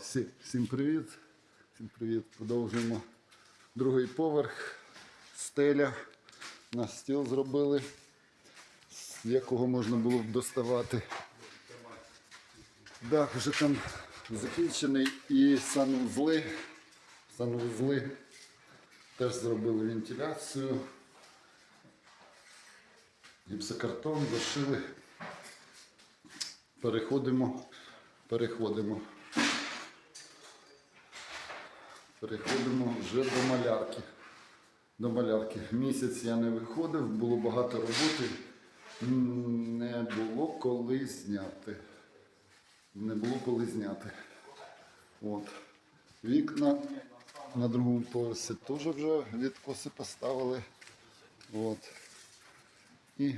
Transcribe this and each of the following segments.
Всі, всім привіт. Всім привіт. Продовжуємо другий поверх. Стеля. На стіл зробили, з якого можна було б доставати. Дах вже там закінчений і санузли. Санузли теж зробили вентиляцію. Гіпсокартон зашили. Переходимо, переходимо. Переходимо вже до малярки. До малярки. Місяць я не виходив, було багато роботи. Не було коли зняти. Не було коли зняти. От. Вікна на другому поверсі теж вже відкоси поставили. От. І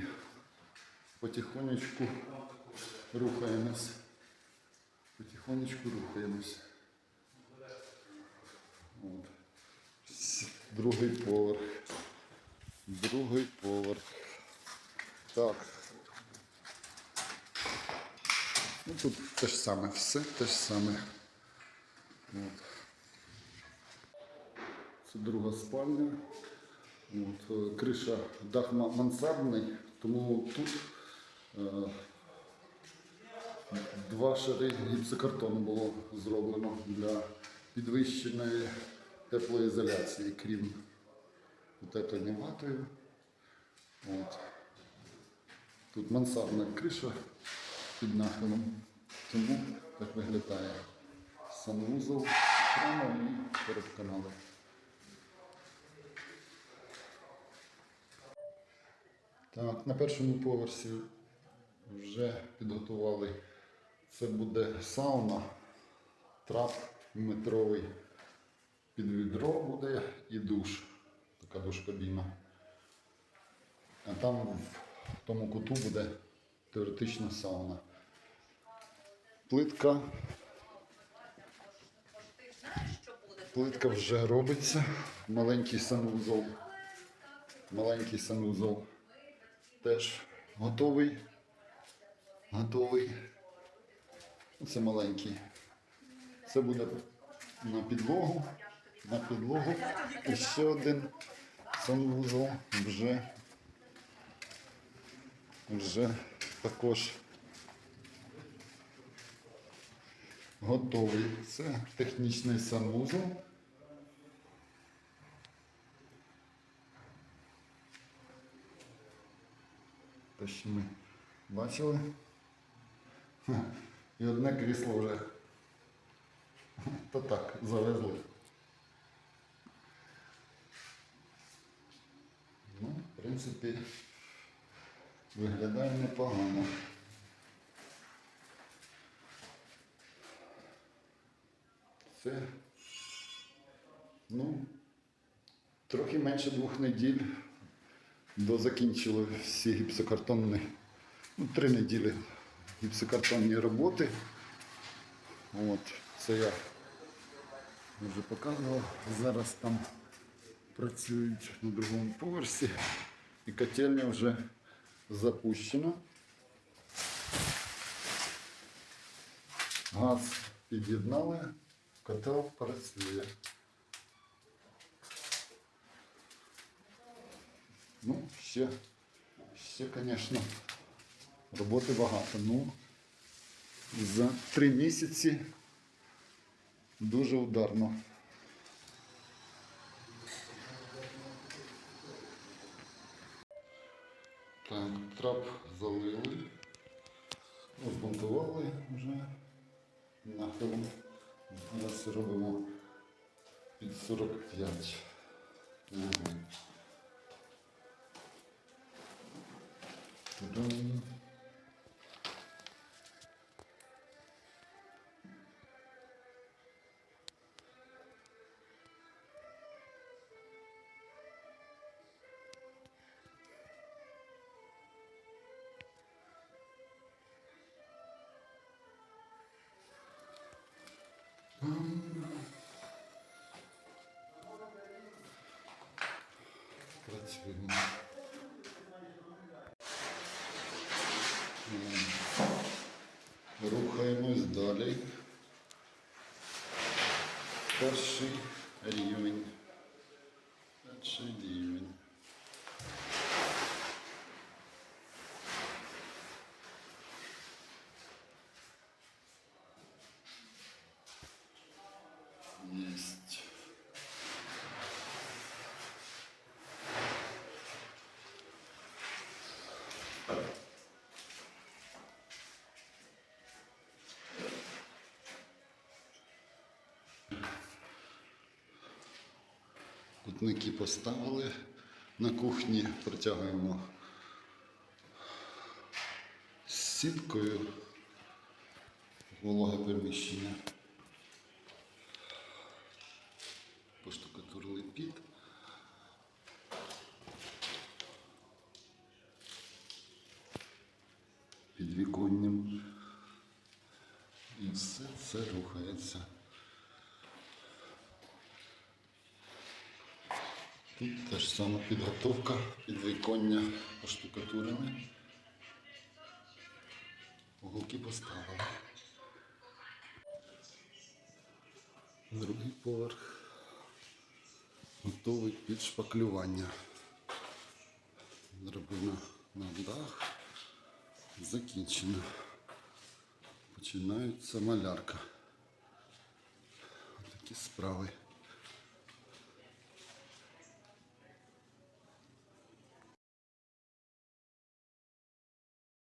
потихонечку рухаємось. Потихонечку рухаємось. От. Другий поверх. Другий поверх. Так. Ну, тут те ж саме, все те ж саме. От. Це друга спальня. От, криша, дах мансардний, тому тут е, два шари гіпсокартону було зроблено для підвищеної теплоізоляції, крім утеплення ватою. От. Тут мансардна криша під нахилом, тому так виглядає санвузол прямо і передканали. Так, на першому поверсі вже підготували. Це буде сауна, трап метровий. Під відро буде і душ. Така душ-кабіна. А там в тому куту буде теоретична сауна. Плитка. Плитка вже робиться. Маленький санвузол. Маленький санвузол теж готовий. Готовий. Це маленький. Це буде на підлогу. На підлогу. І ще один санвузол вже, вже також готовий. Це технічний санвузол. Те, що ми бачили. І одне крісло вже. То так, завезли. Ну, в принципі, виглядає непогано. Це, ну, трохи менше двох неділь до закінчили всі гіпсокартонні, ну, три неділі гіпсокартонні роботи. От, це я вже показував. Зараз там працюють на другому поверсі і котельня вже запущена. Газ під'єднали, котел працює. Ну, ще, ще, звісно, Роботи багато. Ну, за три місяці дуже ударно. Так, трап залили, розбунтували вже нахилом. Зараз робимо під 45 вуглів. Та-дам. працюємо. Рухаємось далі. Перший рівень. Перший рівень. Кутники поставили на кухні, протягуємо сіткою вологе приміщення. Поштукатурили під. Під віконням. І все це рухається. Тут теж сама підготовка підвіконня поштукатурами. Уголки поставили. Другий поверх готовий під шпаклювання. Зроблено на дах. Закінчено. Починається малярка. Такі справи.